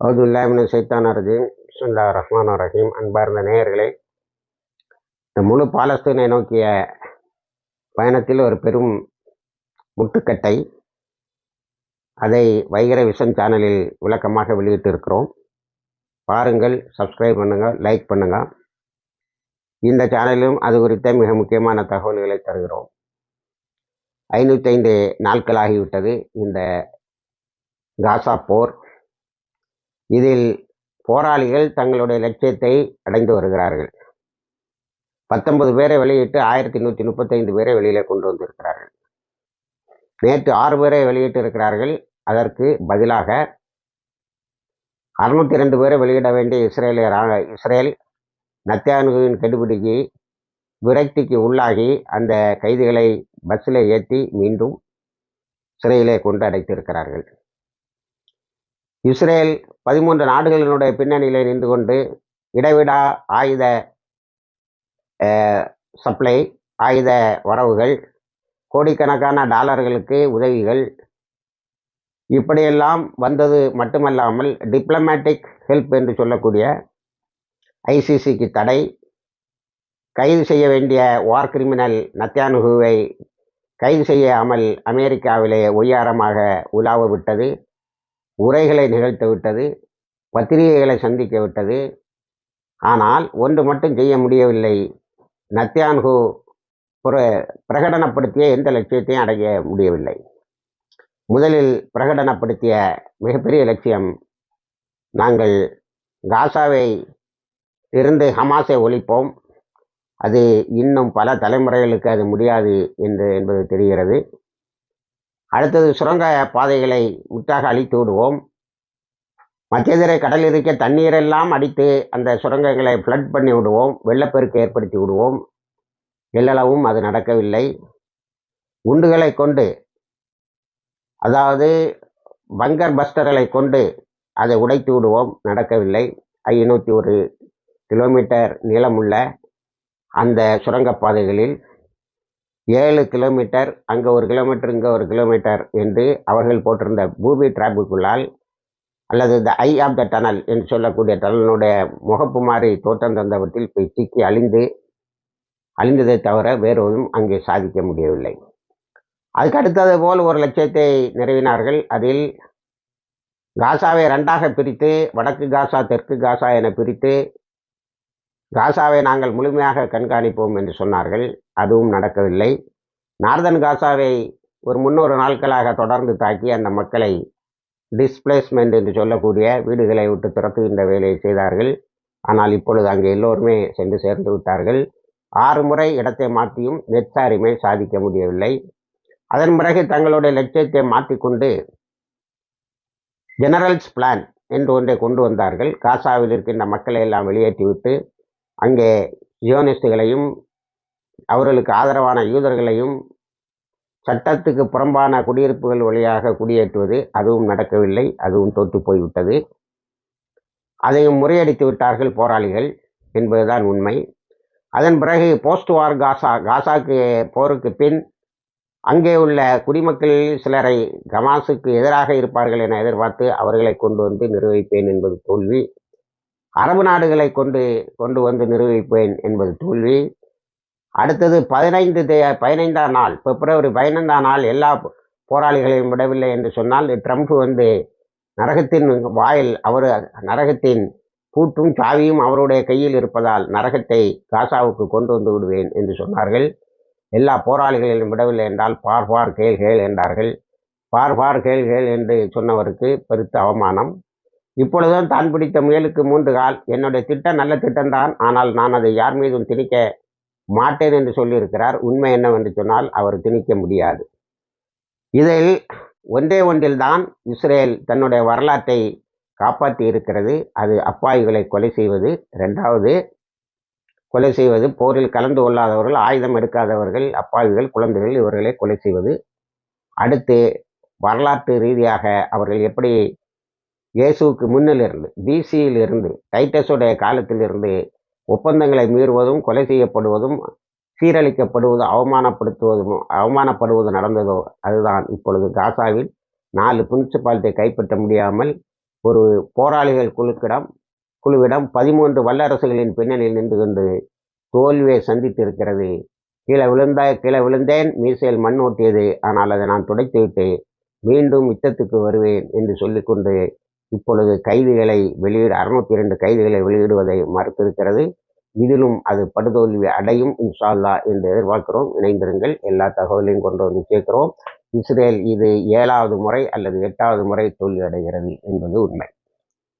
அவுதுல்லாமின் சைத்தான் ரஜீம். சுல்லா ரஹ்மான் ரஹீம். அன்பார்ந்த நேயர்களே இந்த முழு பாலஸ்தீனை நோக்கிய பயணத்தில் ஒரு பெரும் முட்டுக்கட்டை அதை வைகர விஷன் சேனலில் விளக்கமாக வெளியிட்டு இருக்கிறோம் பாருங்கள் சப்ஸ்கிரைப் பண்ணுங்கள் லைக் பண்ணுங்கள் இந்த சேனலிலும் அது குறித்த மிக முக்கியமான தகவல்களை தருகிறோம். ஐநூற்றி ஐந்து நாட்களாகிவிட்டது இந்த காசா போர் இதில் போராளிகள் தங்களுடைய லட்சியத்தை அடைந்து வருகிறார்கள். பத்தொன்பது பேரை வெளியிட்டு ஆயிரத்தி நூற்றி முப்பத்தைந்து பேரை வெளியில் கொண்டு வந்திருக்கிறார்கள். நேற்று ஆறு பேரை வெளியிட்டு இருக்கிறார்கள். அதற்கு பதிலாக அறுநூத்தி ரெண்டு பேரை வெளியிட வேண்டிய இஸ்ரேலிய இஸ்ரேல் நத்தியானுகுவின் கெடுபிடிக்கு விரக்திக்கு உள்ளாகி அந்த கைதிகளை பஸ்ஸில் ஏற்றி மீண்டும் சிறையிலே கொண்டு அடைத்திருக்கிறார்கள். இஸ்ரேல் பதிமூன்று நாடுகளினுடைய பின்னணியில் நின்று கொண்டு இடைவிடா ஆயுத சப்ளை ஆயுத வரவுகள் கோடிக்கணக்கான டாலர்களுக்கு உதவிகள். இப்படியெல்லாம் வந்தது மட்டுமல்லாமல் டிப்ளமேட்டிக் ஹெல்ப் என்று சொல்லக்கூடிய ஐசிசிக்கு தடை. கைது செய்ய வேண்டிய வார் கிரிமினல் நத்தியானுகுவை கைது செய்யாமல் அமெரிக்காவிலே ஒய்யாரமாக உலாவ விட்டது. உரைகளை நிகழ்த்த விட்டது பத்திரிகைகளை சந்திக்க விட்டது. ஆனால் ஒன்று மட்டும் செய்ய முடியவில்லை. நத்தியான்கு புற பிரகடனப்படுத்திய எந்த லட்சியத்தையும் அடைய முடியவில்லை. முதலில் பிரகடனப்படுத்திய மிகப்பெரிய லட்சியம் நாங்கள் காசாவை இருந்து ஹமாஸை ஒழிப்போம். அது இன்னும் பல தலைமுறைகளுக்கு அது முடியாது என்று என்பது தெரிகிறது. அடுத்தது சுரங்க பாதைகளை முற்றாக அழித்து விடுவோம். மத்தியதரை கடல் இருக்க தண்ணீரெல்லாம் அடித்து அந்த சுரங்கங்களை ஃப்ளட் பண்ணி விடுவோம். வெள்ளப்பெருக்கு ஏற்படுத்தி விடுவோம். எல்லளவும் அது நடக்கவில்லை. குண்டுகளை கொண்டு அதாவது பங்கர் பஸ்டர்களை கொண்டு அதை உடைத்து விடுவோம். நடக்கவில்லை. ஐநூற்றி ஒரு கிலோமீட்டர் நீளமுள்ள அந்த சுரங்கப்பாதைகளில் ஏழு கிலோமீட்டர் அங்கே ஒரு கிலோமீட்டர் இங்கே ஒரு கிலோமீட்டர் என்று அவர்கள் போட்டிருந்த பூமி டிராபுக்குள்ளால் அல்லது த ஐ ஆஃப் த டனல் என்று சொல்லக்கூடிய டனலுடைய முகப்பு மாறி தோற்றம் தந்தவற்றில் போய் சிக்கி அழிந்து அழிந்ததை தவிர வேறொரும் அங்கே சாதிக்க முடியவில்லை. அதுக்கு அடுத்தது போல் ஒரு லட்சியத்தை நிறைவினார்கள். அதில் காசாவை ரெண்டாக பிரித்து வடக்கு காசா தெற்கு காசா என பிரித்து காசாவை நாங்கள் முழுமையாக கண்காணிப்போம் என்று சொன்னார்கள். அதுவும் நடக்கவில்லை. நார்தன் காசாவை ஒரு முன்னூறு நாட்களாக தொடர்ந்து தாக்கி அந்த மக்களை டிஸ்பிளேஸ்மெண்ட் என்று சொல்லக்கூடிய வீடுகளை விட்டு துரத்துகின்ற வேலையை செய்தார்கள். ஆனால் இப்பொழுது அங்கே எல்லோருமே சென்று சேர்ந்து விட்டார்கள். ஆறு முறை இடத்தை மாற்றியும் நெற்சாரிமை சாதிக்க முடியவில்லை. அதன் பிறகு தங்களுடைய லட்சியத்தை மாற்றிக்கொண்டு ஜெனரல்ஸ் பிளான் என்று ஒன்றை கொண்டு வந்தார்கள். காசாவில் இருக்கின்ற மக்களை எல்லாம் வெளியேற்றிவிட்டு அங்கே ஜியோனிஸ்டுகளையும் அவர்களுக்கு ஆதரவான யூதர்களையும் சட்டத்துக்கு புறம்பான குடியிருப்புகள் வழியாக குடியேற்றுவது அதுவும் நடக்கவில்லை அதுவும் தோற்று போய்விட்டது. அதையும் முறியடித்து விட்டார்கள் போராளிகள் என்பதுதான் உண்மை. அதன் பிறகு போஸ்ட் வார் காசா காசாக்கு போருக்கு பின் அங்கே உள்ள குடிமக்களில் சிலரை கமாசுக்கு எதிராக இருப்பார்கள் என எதிர்பார்த்து அவர்களை கொண்டு வந்து நிர்வகிப்பேன் என்பது தோல்வி. அரபு நாடுகளை கொண்டு கொண்டு வந்து நிரூபிப்பேன் என்பது தோல்வி. அடுத்தது பதினைந்து தே பதினைந்தாம் நாள் பிப்ரவரி பதினைந்தாம் நாள் எல்லா போராளிகளையும் விடவில்லை என்று சொன்னால் ட்ரம்ப் வந்து நரகத்தின் வாயில் அவர் நரகத்தின் பூட்டும் சாவியும் அவருடைய கையில் இருப்பதால் நரகத்தை காசாவுக்கு கொண்டு வந்து விடுவேன் என்று சொன்னார்கள். எல்லா போராளிகளையும் விடவில்லை என்றால் பார் பார் கேள் கேள் என்றார்கள். பார் பார் கேள் கேள் என்று சொன்னவருக்கு பெருத்த அவமானம். இப்பொழுதும் தான் பிடித்த முயலுக்கு மூன்று கால். என்னுடைய திட்டம் நல்ல திட்டம்தான். ஆனால் நான் அதை யார் மீதும் திணிக்க மாட்டேன் என்று சொல்லியிருக்கிறார். உண்மை என்னவென்று சொன்னால் அவர் திணிக்க முடியாது. இதில் ஒன்றே ஒன்றில்தான் இஸ்ரேல் தன்னுடைய வரலாற்றை காப்பாற்றி இருக்கிறது. அது அப்பாவிகளை கொலை செய்வது. ரெண்டாவது கொலை செய்வது போரில் கலந்து கொள்ளாதவர்கள் ஆயுதம் எடுக்காதவர்கள் அப்பாவிகள் குழந்தைகள் இவர்களை கொலை செய்வது. அடுத்து வரலாற்று ரீதியாக அவர்கள் எப்படி இயேசுவுக்கு முன்னிலிருந்து பிசியிலிருந்து டைட்டஸுடைய காலத்திலிருந்து ஒப்பந்தங்களை மீறுவதும் கொலை செய்யப்படுவதும் சீரழிக்கப்படுவதும் அவமானப்படுத்துவதும் அவமானப்படுவது நடந்ததோ அதுதான் இப்பொழுது காசாவில் நாலு பிரின்சிபாலிட்டியை கைப்பற்ற முடியாமல் ஒரு போராளிகள் குழுக்கிடம் குழுவிடம் பதிமூன்று வல்லரசுகளின் பின்னணியில் நின்று கொண்டு தோல்வியை சந்தித்திருக்கிறது. கீழே விழுந்தா கீழே விழுந்தேன் மீசையில் மண் ஓட்டியது ஆனால் அதை நான் துடைத்து விட்டு மீண்டும் யுத்தத்துக்கு வருவேன் என்று சொல்லிக்கொண்டு இப்பொழுது கைதிகளை வெளியிட அறுநூத்தி இரண்டு கைதிகளை வெளியிடுவதை மறுத்திருக்கிறது. இதிலும் அது படுதோல்வி அடையும் இன்ஷால்லா என்று எதிர்பார்க்கிறோம். இணைந்திருங்கள். எல்லா தகவலையும் கொண்டு வந்து சேர்க்கிறோம் இஸ்ரேல் இது ஏழாவது முறை அல்லது எட்டாவது முறை தோல்வி அடைகிறது என்பது உண்மை.